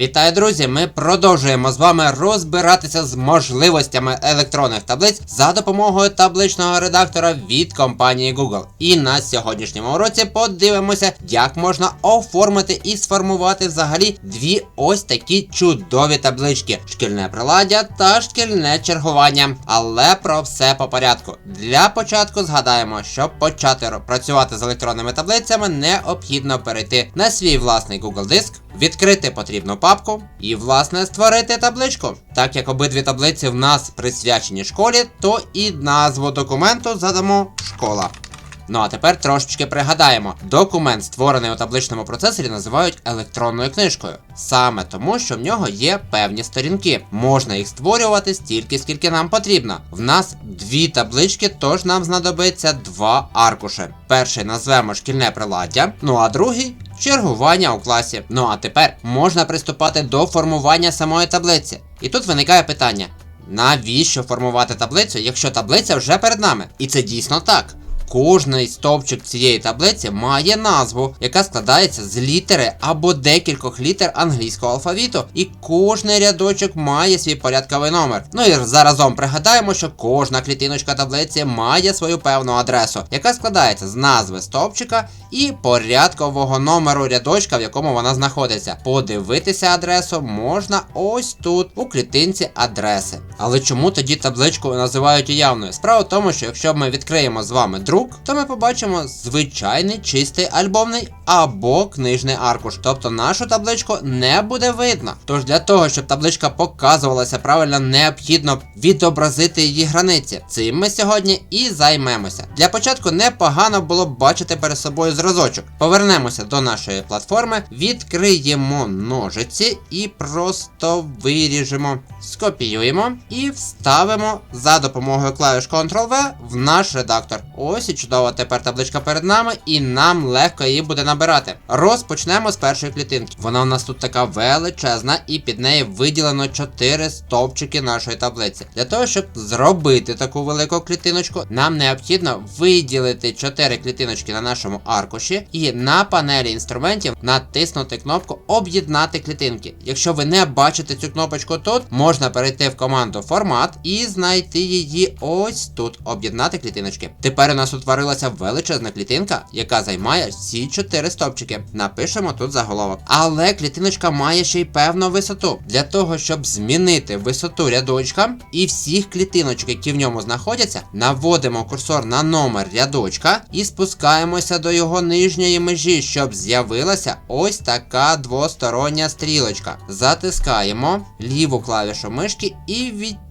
Вітаю, друзі! Ми продовжуємо з вами розбиратися з можливостями електронних таблиць за допомогою табличного редактора від компанії Google. І на сьогоднішньому уроці подивимося, як можна оформити і сформувати взагалі дві ось такі чудові таблички: шкільне приладдя та шкільне чергування. Але про все по порядку. Для початку згадаємо, щоб почати працювати з електронними таблицями, необхідно перейти на свій власний Google диск. Відкрити потрібну папку і, власне, створити табличку. Так як обидві таблиці в нас присвячені школі, то і назву документу задамо школа. Ну а тепер трошечки пригадаємо: документ, створений у табличному процесорі, називають електронною книжкою. Саме тому, що в нього є певні сторінки. Можна їх створювати стільки, скільки нам потрібно. В нас дві таблички, тож нам знадобиться два аркуші. Перший назвемо шкільне приладдя, ну а другий чергування у класі. Ну а тепер можна приступати до формування самої таблиці. І тут виникає питання: навіщо формувати таблицю, якщо таблиця вже перед нами? І це дійсно так. Кожний стовпчик цієї таблиці має назву, яка складається з літери або декількох літер англійського алфавіту, і кожний рядочок має свій порядковий номер. Ну і заразом пригадаємо, що кожна клітиночка таблиці має свою певну адресу, яка складається з назви стовпчика і порядкового номеру рядочка, в якому вона знаходиться. Подивитися адресу можна ось тут, у клітинці адреси. Але чому тоді табличку називають уявною? Справа в тому, що якщо ми відкриємо з вами друк, то ми побачимо звичайний чистий альбомний або книжний аркуш. Тобто нашу табличку не буде видно. Тож для того, щоб табличка показувалася правильно, необхідно відобразити її границі. Цим ми сьогодні і займемося. Для початку непогано було б бачити перед собою зразочок. Повернемося до нашої платформи, відкриємо ножиці і просто виріжемо, скопіюємо і вставимо за допомогою клавіш Ctrl-V в наш редактор. Ось і чудово, тепер табличка перед нами, і нам легко її буде набирати. Розпочнемо з першої клітинки. Вона у нас тут така величезна, і під нею виділено 4 стовпчики нашої таблиці. Для того, щоб зробити таку велику клітиночку, нам необхідно виділити 4 клітиночки на нашому аркуші і на панелі інструментів натиснути кнопку Об'єднати клітинки. Якщо ви не бачите цю кнопочку тут, можна перейти в команду Формат і знайти її ось тут. Об'єднати клітиночки. Тепер у нас утворилася величезна клітинка, яка займає всі 4 стовпчики. Напишемо тут заголовок. Але клітиночка має ще й певну висоту. Для того, щоб змінити висоту рядочка і всіх клітиночок, які в ньому знаходяться, наводимо курсор на номер рядочка і спускаємося до його нижньої межі, щоб з'явилася ось така двостороння стрілочка. Затискаємо ліву клавішу мишки і відтягуємо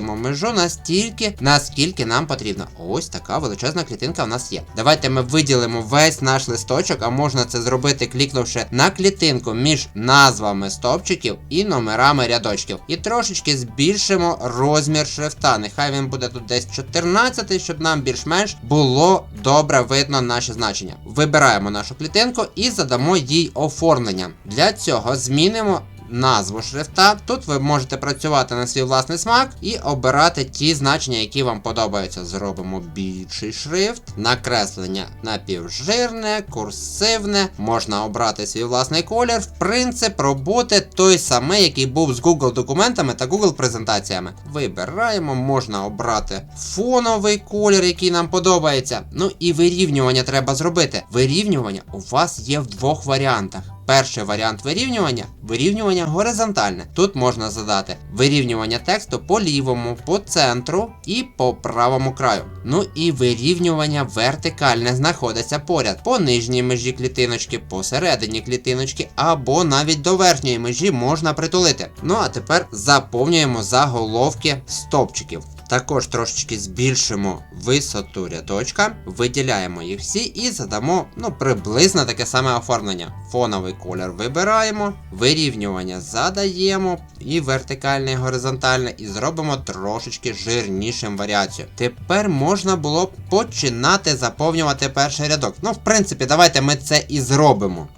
межу настільки, наскільки нам потрібно. Ось така величезна клітинка в нас є. Давайте ми виділимо весь наш листочок, а можна це зробити, клікнувши на клітинку між назвами стовпчиків і номерами рядочків. І трошечки збільшимо розмір шрифта. Нехай він буде тут десь 14, щоб нам більш-менш було добре видно наші значення. Вибираємо нашу клітинку і задамо їй оформлення. Для цього змінимо назву шрифта. Тут ви можете працювати на свій власний смак і обирати ті значення, які вам подобаються. Зробимо більший шрифт, накреслення напівжирне, курсивне. Можна обрати свій власний колір. В принцип, роботи той самий, який був з Google документами та Google презентаціями. Вибираємо, можна обрати фоновий колір, який нам подобається. Ну і вирівнювання треба зробити. Вирівнювання у вас є в двох варіантах. Перший варіант вирівнювання вирівнювання горизонтальне. Тут можна задати вирівнювання тексту по лівому, по центру і по правому краю. Ну і вирівнювання вертикальне знаходиться поряд по нижній межі клітиночки, посередині клітиночки, або навіть до верхньої межі можна притулити. Ну а тепер заповнюємо заголовки стовпчиків. Також трошечки збільшимо висоту рядочка, виділяємо їх всі і задамо ну, приблизно таке саме оформлення. Фоновий колір вибираємо, вирівнювання задаємо, і вертикальне, і горизонтальне, і зробимо трошечки жирнішим варіацію. Тепер можна було б починати заповнювати перший рядок. Ну, в принципі, давайте ми це і зробимо.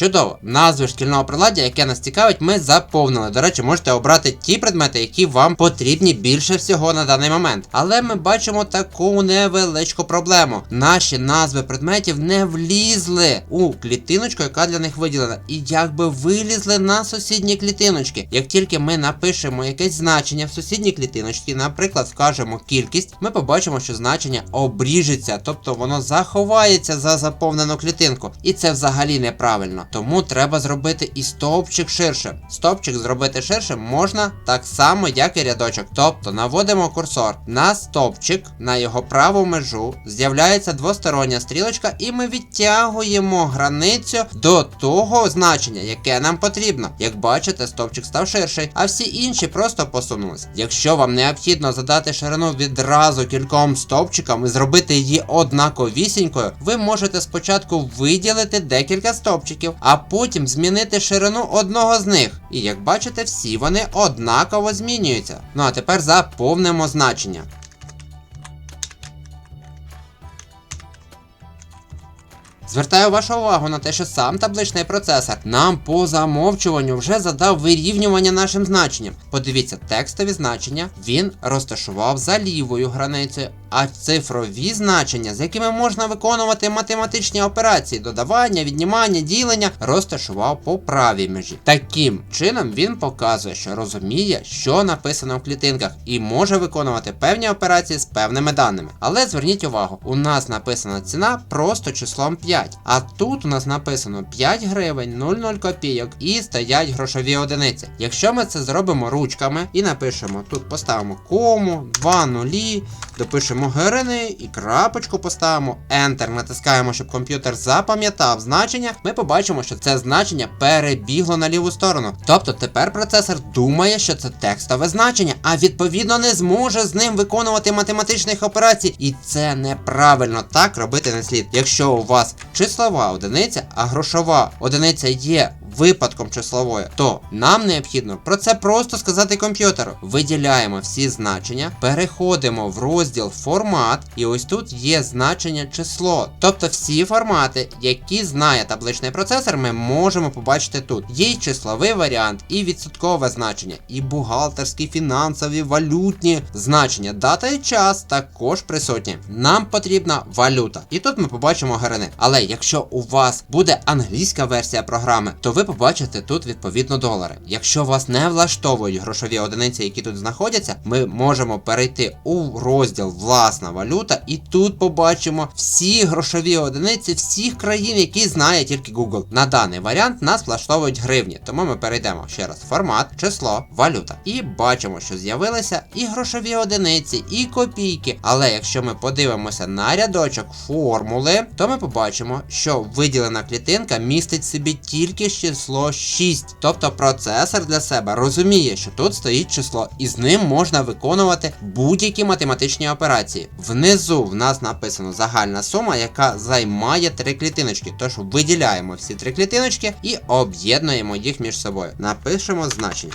Чудово, назви шкільного приладдя, яке нас цікавить, ми заповнили. До речі, можете обрати ті предмети, які вам потрібні більше всього на даний момент. Але ми бачимо таку невеличку проблему. Наші назви предметів не влізли у клітиночку, яка для них виділена. І якби вилізли на сусідні клітиночки. Як тільки ми напишемо якесь значення в сусідній клітиночці, наприклад, вкажемо кількість, ми побачимо, що значення обріжеться, тобто воно заховається за заповнену клітинку. І це взагалі неправильно. Тому треба зробити і стовпчик ширше. Стовпчик зробити ширше можна так само, як і рядочок. Тобто наводимо курсор на стовпчик, на його праву межу, з'являється двостороння стрілочка, і ми відтягуємо границю до того значення, яке нам потрібно. Як бачите, стовпчик став ширший, а всі інші просто посунулись. Якщо вам необхідно задати ширину відразу кільком стовпчикам і зробити її однаковісінькою, ви можете спочатку виділити декілька стовпчиків, а потім змінити ширину одного з них. І як бачите, всі вони однаково змінюються. Ну а тепер заповнимо значення. Звертаю вашу увагу на те, що сам табличний процесор нам по замовчуванню вже задав вирівнювання нашим значенням. Подивіться, текстові значення він розташував за лівою границею, а цифрові значення, з якими можна виконувати математичні операції, додавання, віднімання, ділення, розташував по правій межі. Таким чином він показує, що розуміє, що написано в клітинках, і може виконувати певні операції з певними даними. Але зверніть увагу, у нас написана ціна просто числом 5. А тут у нас написано 5 гривень 00 копійок і стоять грошові одиниці. Якщо ми це зробимо ручками і напишемо, тут поставимо кому, 2 нулі, допишемо гривни і крапочку поставимо, Enter, натискаємо, щоб комп'ютер запам'ятав значення, ми побачимо, що це значення перебігло на ліву сторону. Тобто тепер процесор думає, що це текстове значення, а відповідно не зможе з ним виконувати математичних операцій. І це неправильно так робити не слід. Якщо у вас числова одиниця, а грошова одиниця є випадком числової, то нам необхідно про це просто сказати комп'ютеру. Виділяємо всі значення, переходимо в розділ формат, і ось тут є значення число. Тобто всі формати, які знає табличний процесор, ми можемо побачити тут. Є й числовий варіант, і відсоткове значення, і бухгалтерські, фінансові, валютні значення. Дата і час також присутні. Нам потрібна валюта. І тут ми побачимо гривни. Але якщо у вас буде англійська версія програми, то ви побачите тут відповідно долари. Якщо вас не влаштовують грошові одиниці, які тут знаходяться, ми можемо перейти у розділ Власна валюта, і тут побачимо всі грошові одиниці всіх країн, які знає тільки Google. На даний варіант нас влаштовують гривні, тому ми перейдемо ще раз формат, число, валюта. І бачимо, що з'явилися і грошові одиниці, і копійки. Але якщо ми подивимося на рядочок формули, то ми побачимо, що виділена клітинка містить в собі тільки число 6. Тобто процесор для себе розуміє, що тут стоїть число, і з ним можна виконувати будь-які математичні операції. Внизу в нас написано загальна сума, яка займає три клітиночки. Тож виділяємо всі три клітиночки і об'єднуємо їх між собою. Напишемо значення.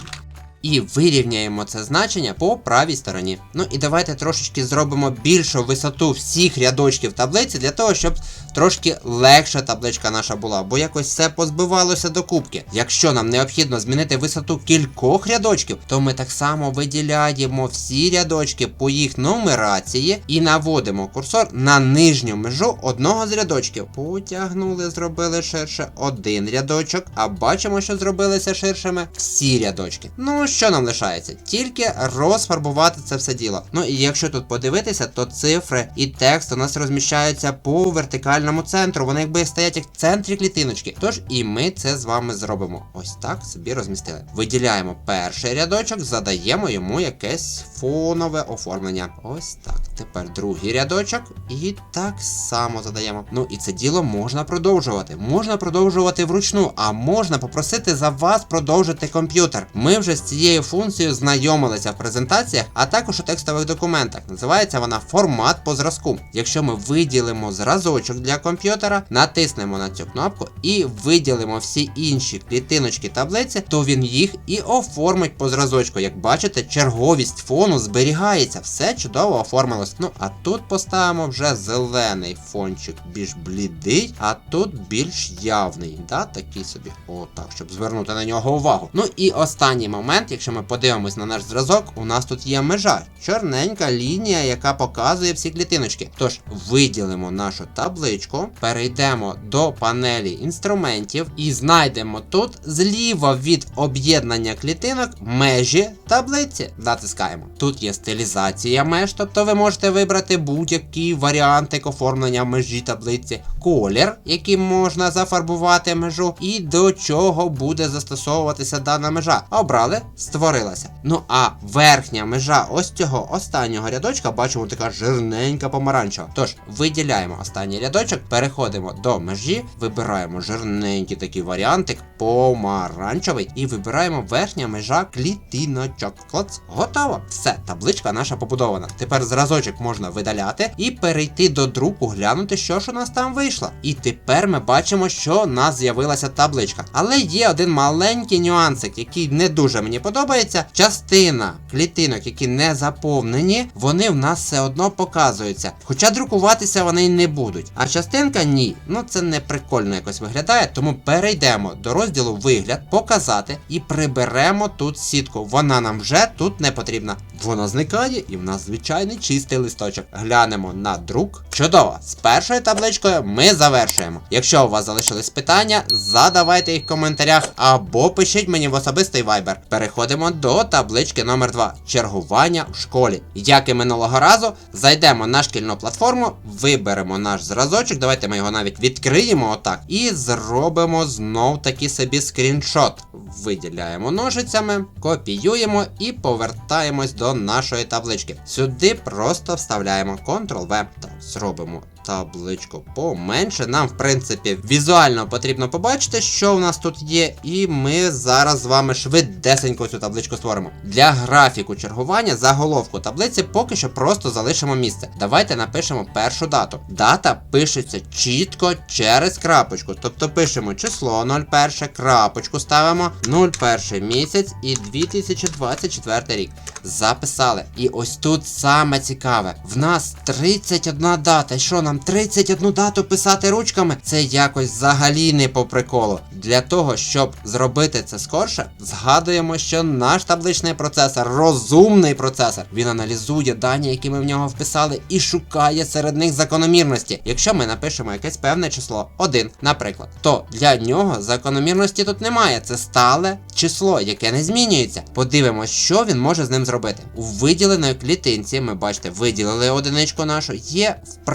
І вирівняємо це значення по правій стороні. Ну і давайте трошечки зробимо більшу висоту всіх рядочків таблиці для того, щоб трошки легша табличка наша була, бо якось все позбивалося до кубки. Якщо нам необхідно змінити висоту кількох рядочків, то ми так само виділяємо всі рядочки по їх нумерації і наводимо курсор на нижню межу одного з рядочків. Потягнули, зробили ширше один рядочок, а бачимо, що зробилися ширшими всі рядочки. Ну що нам лишається? Тільки розфарбувати це все діло. Ну і якщо тут подивитися, то цифри і текст у нас розміщаються по вертикальному центру. Вони якби стоять як в центрі клітиночки. Tож і ми це з вами зробимо. Ось так собі розмістили. Виділяємо перший рядочок, задаємо йому якесь фонове оформлення. Ось так. Тепер другий рядочок. І так само задаємо. Ну і це діло можна продовжувати. Можна продовжувати вручну, а можна попросити за вас продовжити комп'ютер. Ми вже з цією цією функцією знайомилися в презентаціях, а також у текстових документах. Називається вона формат по зразку. Якщо ми виділимо зразочок для комп'ютера, натиснемо на цю кнопку і виділимо всі інші клітиночки таблиці, то він їх і оформить по зразочку. Як бачите, черговість фону зберігається, все чудово оформилось. Ну а тут поставимо вже зелений фончик більш блідий, а тут більш явний. Да, такий собі. О, так, щоб звернути на нього увагу. Ну і останній момент, якщо ми подивимось на наш зразок, у нас тут є межа. Чорненька лінія, яка показує всі клітиночки. Тож виділимо нашу табличку, перейдемо до панелі інструментів і знайдемо тут зліва від об'єднання клітинок межі таблиці. Натискаємо. Тут є стилізація меж, тобто ви можете вибрати будь-які варіанти оформлення межі таблиці, колір, яким можна зафарбувати межу, і до чого буде застосовуватися дана межа. Обрали, створилася. Ну а верхня межа ось цього останнього рядочка, бачимо, така жирненька помаранчева. Тож виділяємо останній рядочок, переходимо до межі, вибираємо жирненький такий варіантик, помаранчевий, і вибираємо верхня межа клітиночок. Клац, готово. Все, табличка наша побудована. Тепер зразочок можна видаляти і перейти до друку, глянути, що ж у нас там вийшло. І тепер ми бачимо, що у нас з'явилася табличка. Але є один маленький нюансик, який не дуже мені подобається. Частина клітинок, які не заповнені, вони в нас все одно показуються. Хоча друкуватися вони не будуть. А частинка ні. Ну це не прикольно якось виглядає. Тому перейдемо до розділу вигляд, показати і приберемо тут сітку. Вона нам вже тут не потрібна. Вона зникає, і в нас звичайний чистий листочок. Глянемо на друк. Чудово! З першою табличкою ми завершуємо. Якщо у вас залишились питання, задавайте їх в коментарях або пишіть мені в особистий вайбер. Переходимо до таблички номер 2 чергування в школі. Як і минулого разу, зайдемо на шкільну платформу, виберемо наш зразочок. Давайте ми його навіть відкриємо отак. І зробимо знов таки собі скріншот. Виділяємо ножицями, копіюємо і повертаємось до нашої таблички. Сюди просто вставляємо Ctrl-V. Так, зробимо табличку поменше. Нам, в принципі, візуально потрібно побачити, що в нас тут є, і ми зараз з вами швидесенько цю табличку створимо. Для графіку чергування заголовку таблиці поки що просто залишимо місце. Давайте напишемо першу дату. Дата пишеться чітко через крапочку. Тобто пишемо число 01, крапочку ставимо 01 місяць і 2024 рік. Записали. І ось тут саме цікаве. В нас 31 дата. Що нам 31 дату писати ручками? Це якось взагалі не по приколу. Для того, щоб зробити це скорше, згадуємо, що наш табличний процесор розумний процесор. Він аналізує дані, які ми в нього вписали, і шукає серед них закономірності. Якщо ми напишемо якесь певне число 1, наприклад, то для нього закономірності тут немає. Це стале число, яке не змінюється. Подивимось, що він може з ним зробити. У виділеної клітинці, ми бачите, виділили одиничку нашу, є в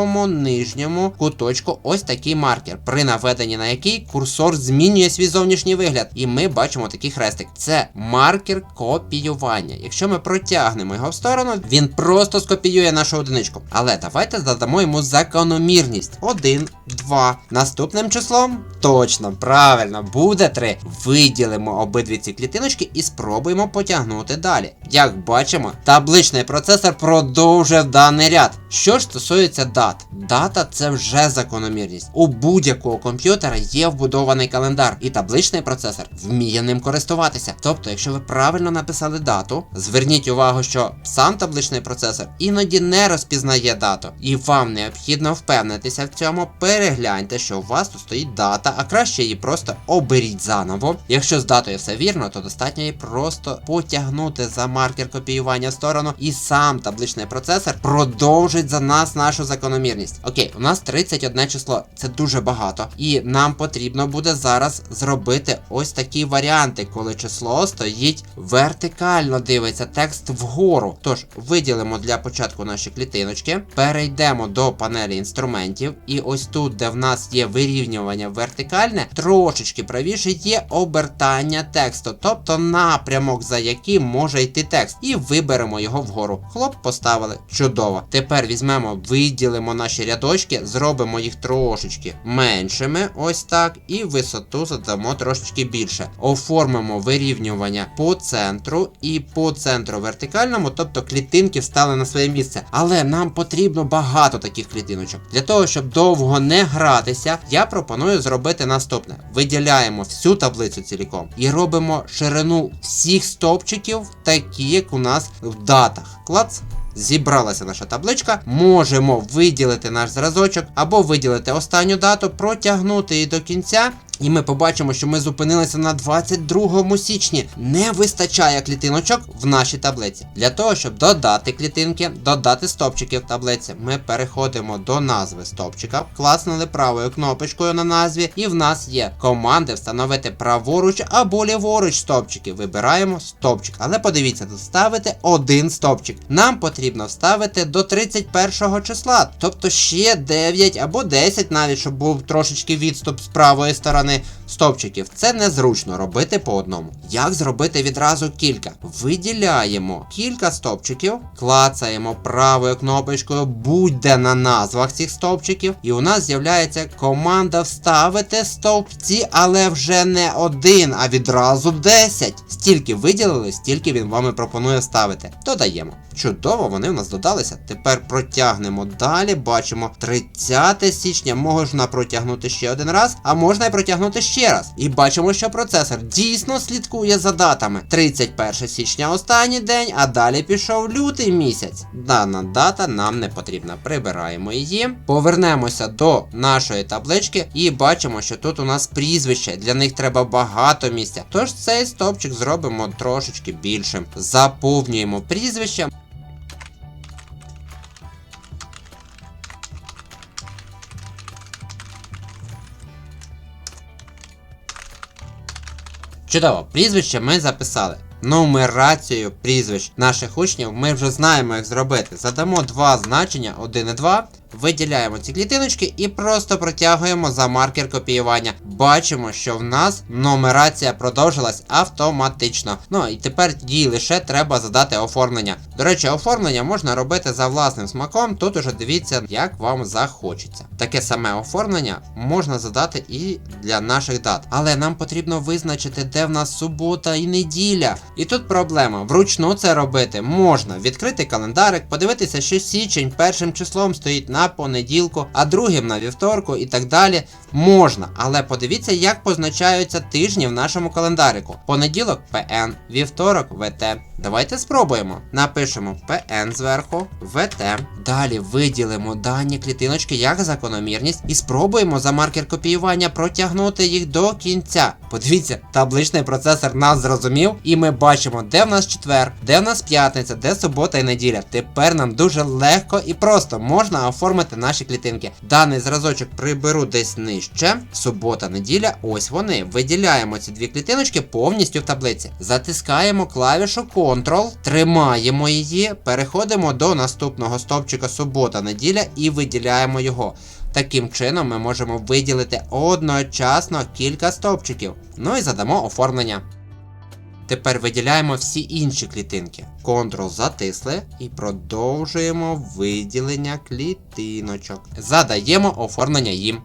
правому нижньому куточку ось такий маркер, при наведенні на який курсор змінює свій зовнішній вигляд. І ми бачимо такий хрестик. Це маркер копіювання. Якщо ми протягнемо його в сторону, він просто скопіює нашу одиничку. Але давайте задамо йому закономірність. 1, 2. Наступним числом точно, правильно, буде 3. Виділимо обидві ці клітиночки і спробуємо потягнути далі. Як бачимо, табличний процесор продовжив даний ряд. Що ж стосується дат, дата це вже закономірність. У будь-якого комп'ютера є вбудований календар, і табличний процесор вміє ним користуватися. Тобто, якщо ви правильно написали дату, зверніть увагу, що сам табличний процесор іноді не розпізнає дату, і вам необхідно впевнитися в цьому. Перегляньте, що у вас тут стоїть дата, а краще її просто оберіть заново. Якщо з датою все вірно, то достатньо її просто потягнути за маркер копіювання в сторону, і сам табличний процесор продовжить за нас нашу закономірність. Окей, у нас 31 число, це дуже багато. І нам потрібно буде зараз зробити ось такі варіанти, коли число стоїть вертикально, дивиться текст вгору. Тож виділимо для початку наші клітиночки, перейдемо до панелі інструментів, і ось тут, де в нас є вирівнювання вертикальне, трошечки правіше є обертання тексту, тобто напрямок, за яким може йти текст. І виберемо його вгору. Хлоп, поставили. Чудово. Тепер візьмемо, виділимо наші рядочки, зробимо їх трошечки меншими, ось так, і висоту задамо трошечки більше. Оформимо вирівнювання по центру і по центру вертикальному, тобто клітинки встали на своє місце. Але нам потрібно багато таких клітиночок. Для того, щоб довго не гратися, я пропоную зробити наступне: виділяємо всю таблицю ціліком і робимо ширину всіх стовпчиків, такі, як у нас в датах. Клац. Зібралася наша табличка, можемо виділити наш зразочок або виділити останню дату, протягнути її до кінця. І ми побачимо, що ми зупинилися на 22 січні. Не вистачає клітиночок в нашій таблиці. Для того, щоб додати клітинки, додати стопчики в таблиці, ми переходимо до назви стопчика, класнули правою кнопочкою на назві, і в нас є команди встановити праворуч або ліворуч стопчики. Вибираємо стопчик. Але подивіться, тут ставити один стопчик. Нам потрібно вставити до 31 числа, тобто ще 9 або 10 навіть, щоб був трошечки відступ з правої сторони стопчиків. Це незручно робити по одному. Як зробити відразу кілька? Виділяємо кілька стопчиків, клацаємо правою кнопочкою будь-де на назвах цих стовпчиків, і у нас з'являється команда вставити стовпці, але вже не один, а відразу 10. Стільки виділили, стільки він вам і пропонує вставити. Додаємо. Чудово, вони в нас додалися. Тепер протягнемо далі. Бачимо 30 січня можна протягнути ще один раз, а можна і протягнути ще раз. І бачимо, що процесор дійсно слідкує за датами. 31 січня останній день, а далі пішов лютий місяць. Дана дата нам не потрібна. Прибираємо її. Повернемося до нашої таблички і бачимо, що тут у нас прізвище. Для них треба багато місця. Тож цей стопчик зробимо трошечки більшим. Заповнюємо прізвище. Чудово, прізвище ми записали. Нумерацію прізвищ наших учнів ми вже знаємо, як зробити. Задамо два значення, 1 і 2. Виділяємо ці клітиночки і просто протягуємо за маркер копіювання. Бачимо, що в нас нумерація продовжилась автоматично. Ну і тепер їй лише треба задати оформлення. До речі, оформлення можна робити за власним смаком. Тут уже дивіться, як вам захочеться. Таке саме оформлення можна задати і для наших дат. Але нам потрібно визначити, де в нас субота і неділя. І тут проблема. Вручну це робити можна. Відкрити календарик, подивитися, що січень першим числом стоїть на понеділку, а другим на вівторку і так далі. Можна, але подивіться, як позначаються тижні в нашому календарику. Понеділок ПН, вівторок ВТ. Давайте спробуємо. Напишемо ПН зверху, ВТ. Далі виділимо дані клітиночки як закономірність і спробуємо за маркер копіювання протягнути їх до кінця. Подивіться, табличний процесор нас зрозумів, і ми бачимо, де в нас четвер, де в нас п'ятниця, де субота і неділя. Тепер нам дуже легко і просто можна оформити наші клітинки. Даний зразочок приберу десь нижче. Субота, неділя, ось вони. Виділяємо ці дві клітиночки повністю в таблиці. Затискаємо клавішу Ctrl, тримаємо її, переходимо до наступного стовпчика субота, неділя і виділяємо його. Таким чином ми можемо виділити одночасно кілька стовпчиків. Ну і задамо оформлення. Тепер виділяємо всі інші клітинки. Ctrl затисли і продовжуємо виділення клітиночок. Задаємо оформлення їм.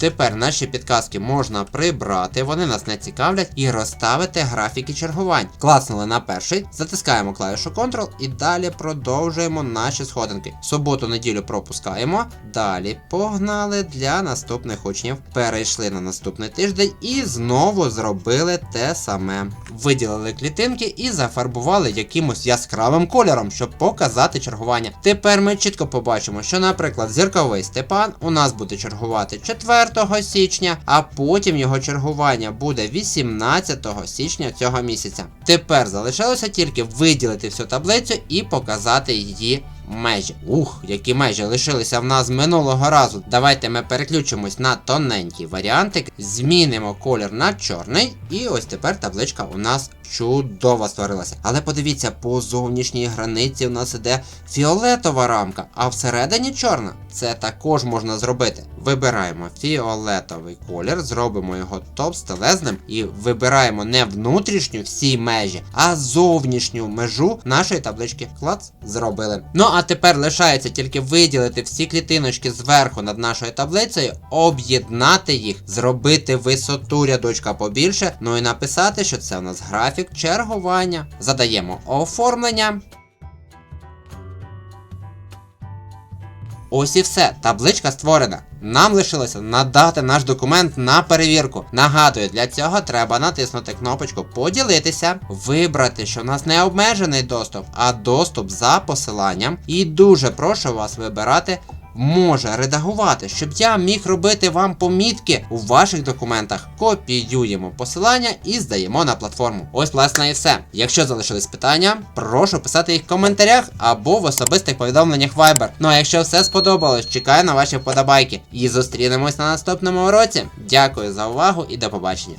Тепер наші підказки можна прибрати, вони нас не цікавлять, і розставити графіки чергувань. Класнули на перший, затискаємо клавішу Ctrl і далі продовжуємо наші сходинки. Суботу, неділю пропускаємо. Далі погнали для наступних учнів. Перейшли на наступний тиждень і знову зробили те саме. Виділили клітинки і зафарбували якимось яскравим кольором, щоб показати чергування. Тепер ми чітко побачимо, що, наприклад, зірковий Степан у нас буде чергувати 4 січня, а потім його чергування буде 18 січня цього місяця. Тепер залишилося тільки виділити всю таблицю і показати її. Межі. Ух, які межі лишилися в нас минулого разу. Давайте ми переключимось на тоненький варіантик, змінимо колір на чорний, і ось тепер табличка у нас чудово створилася. Але подивіться, по зовнішній границі у нас іде фіолетова рамка, а всередині чорна. Це також можна зробити. Вибираємо фіолетовий колір, зробимо його топ-стелезним і вибираємо не внутрішню всі межі, а зовнішню межу нашої таблички. Клац, зробили. Ну а а тепер лишається тільки виділити всі клітиночки зверху над нашою таблицею, об'єднати їх, зробити висоту рядочка побільше, ну і написати, що це у нас графік чергування. Задаємо оформлення. Ось і все, табличка створена. Нам лишилося надати наш документ на перевірку. Нагадую, для цього треба натиснути кнопочку Поділитися, вибрати, що в нас не обмежений доступ, а доступ за посиланням. І дуже прошу вас вибирати. Може редагувати, щоб я міг робити вам помітки у ваших документах. Копіюємо посилання і здаємо на платформу. Ось, власне, і все. Якщо залишились питання, прошу писати їх в коментарях або в особистих повідомленнях Viber. Ну а якщо все сподобалось, чекаю на ваші вподобайки. І зустрінемось на наступному уроці. Дякую за увагу і до побачення.